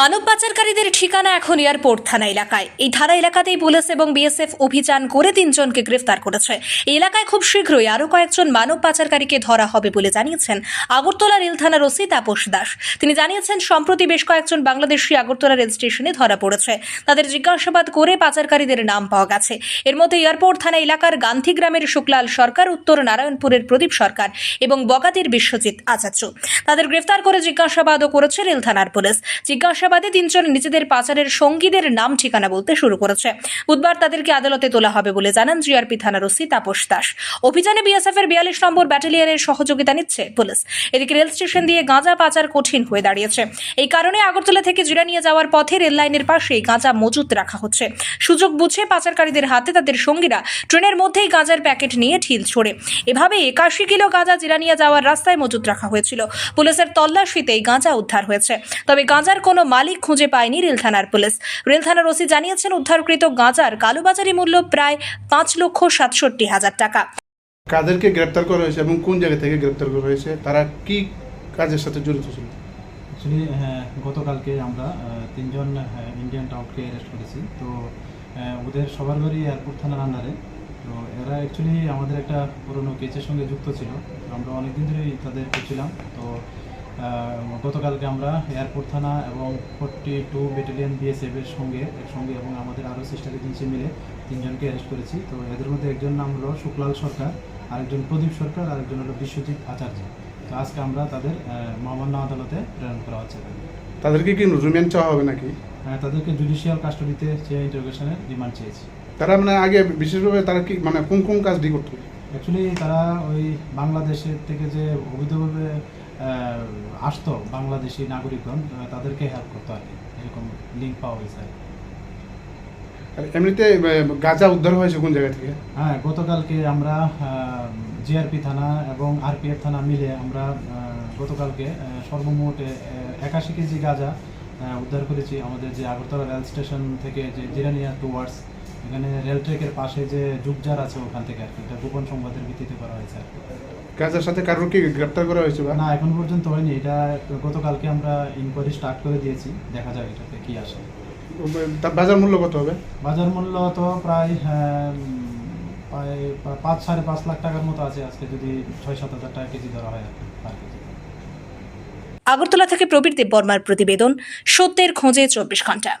মানব পাচারকারীদের ঠিকানা এখন এয়ারপোর্ট থানা এলাকায়। এই থানা এলাকাতেই পুলিশ এবং বিএসএফ অভিযান করে তিনজনকে গ্রেফতার করেছে। এলাকায় খুব শীঘ্রই আরও কয়েকজন মানব পাচারকারীকে ধরা হবে বলে জানিয়েছেন আগরতলা রেল থানার ওসি তাপস দাস। তিনি জানিয়েছেন, সম্প্রতি বেশ কয়েকজন বাংলাদেশি আগরতলা রেল স্টেশনে ধরা পড়েছে। তাদের জিজ্ঞাসাবাদ করে পাচারকারীদের নাম পাওয়া গেছে। এর মধ্যে এয়ারপোর্ট থানা এলাকার গান্ধী গ্রামের শুক্লাল সরকার, উত্তর নারায়ণপুরের প্রদীপ সরকার এবং বগাতির বিশ্বজিৎ আচার্য। তাদের গ্রেফতার করে জিজ্ঞাসাবাদও করেছে রেল থানার পুলিশ। জিজ্ঞাসাবাদে তিনজন নিজেদের পাচারের সঙ্গীদের নাম ঠিকানা বলতে শুরু করেছে। বুধবার তাদেরকে আদালতে তোলা হবে বলে জানান জিআরপি থানার ওসি তাপস দাস। অভিযানে বিএসএফ এর বিয়াল্লিশ নম্বর ব্যাটালিয়নের সহযোগিতা নিচ্ছে পুলিশ। এদিকে রেল স্টেশন দিয়ে গাঁজা পাচার কঠিন হয়ে দাঁড়িয়েছে। এই কারণে আগরতলা থেকে জিরা নিয়ে যাওয়ার পথে রেল লাইনের পাশেই গাঁজা মজুত রাখা হচ্ছে। সুযোগ বুঝে পাচারকারীদের হাতে তাদের সঙ্গীরা ট্রেনের মধ্যেই গাঁজার প্যাকেট নিয়ে ঢিল ছোড়ে। এভাবে একাশি কিলো গাঁজা জিরা নিয়ে যাওয়ার রাস্তায় মজুত রাখা হয়েছিল। পুলিশের তল্লাশিতেই গাঁজা উদ্ধার হয়েছে। তবে গাঁজার কোনো মালিক খুঁজে পায়নি রেল থানার পুলিশ। রেল থানার ওসি জানিয়েছেন উদ্ধারকৃত গাঁজার কালোবাজারি মূল্য প্রায় পাঁচ লক্ষ সাতষট্টি হাজার টাকা। কাদেরকে গ্রেপ্তার করা হয়েছে এবং কোন জায়গা থেকে গ্রেপ্তার করা হয়েছে? তারা কি কাজের সাথে জড়িত ছিল? অ্যাকচুয়ালি হ্যাঁ গতকালকে আমরা তিনজন ইন্ডিয়ান টাউটকে অ্যারেস্ট করেছি। তো ওদের সবার বাড়ি এয়ারপোর্ট থানার আন্ডারে তো এরা অ্যাকচুয়ালি আমাদের একটা পুরনো কেসের সঙ্গে যুক্ত ছিল। আমরা অনেকদিন ধরেই তাদের করছিলাম তো গতকালকে আমরা এয়ারপোর্ট থানা এবং ফোর্টি টু ব্যাটালিয়ন বিএসএফ এর সঙ্গে একসঙ্গে এবং আমাদের আরও সিস্টার এজেন্সি মিলে তিনজনকে অ্যারেস্ট করেছি। তো এদের মধ্যে একজন নাম হলো শুক্লাল সরকার আরেকজন প্রদীপ সরকার আরেকজন হলো বিশ্বজিৎ আচার্য। তো আজকে আমরা তাদের মহামান্য আদালতে প্রেরণ করা হচ্ছে। তাদেরকে কি রিমান্ড চাওয়া হবে নাকি? হ্যাঁ তাদেরকে জুডিশিয়াল কাস্টডিতে চেয়ে ইন্টারোগেশনের রিমান্ড চেয়েছি। তারা মানে আগে বিশেষভাবে তারা কি মানে কোন কোন কাজটি করতো? অ্যাকচুয়ালি তারা ওই বাংলাদেশের থেকে যে অবৈধভাবে আসতো বাংলাদেশি নাগরিকগণ তাদেরকে হেল্প করতো আর কি। এরকম লিঙ্ক পাওয়া গেছে আর এমনিতে গাঁজা উদ্ধার হয়েছে কোন জায়গা থেকে? হ্যাঁ গতকালকে আমরা জিআরপি থানা এবং আরপিএফ থানা মিলে আমরা গতকালকে সর্বমোট একাশি কেজি গাঁজা উদ্ধার করেছি। আমাদের যে আগরতলা রেল স্টেশন থেকে যে জিরানিয়া টুয়ার্ডস এখানে রেল ট্রেকের পাশে যে যুগজার আছে ওখান থেকে আর কি এটা গোপন সংবাদের ভিত্তিতে করা হয়েছে আর কি। গাঁজার সাথে কারোর কি গ্রেপ্তার করা হয়েছে বা? না এখন পর্যন্ত হয়নি এটা গতকালকে আমরা ইনকোয়ারি স্টার্ট করে দিয়েছি দেখা যাক এটাতে কি আসে। তার বাজার মূল্য কত হবে? বাজার মূল্য তো প্রায় আহ, প্রায় পাঁচ সাড়ে পাঁচ লাখ টাকার মতো আছে আজকে যদি ছয় সাত হাজার টাকা কেজি ধরা হয় আর কি, কেজি। আগরতলা থেকে প্রবীর দেব বর্মার প্রতিবেদন সত্যের খোঁজে চব্বিশ ঘণ্টা।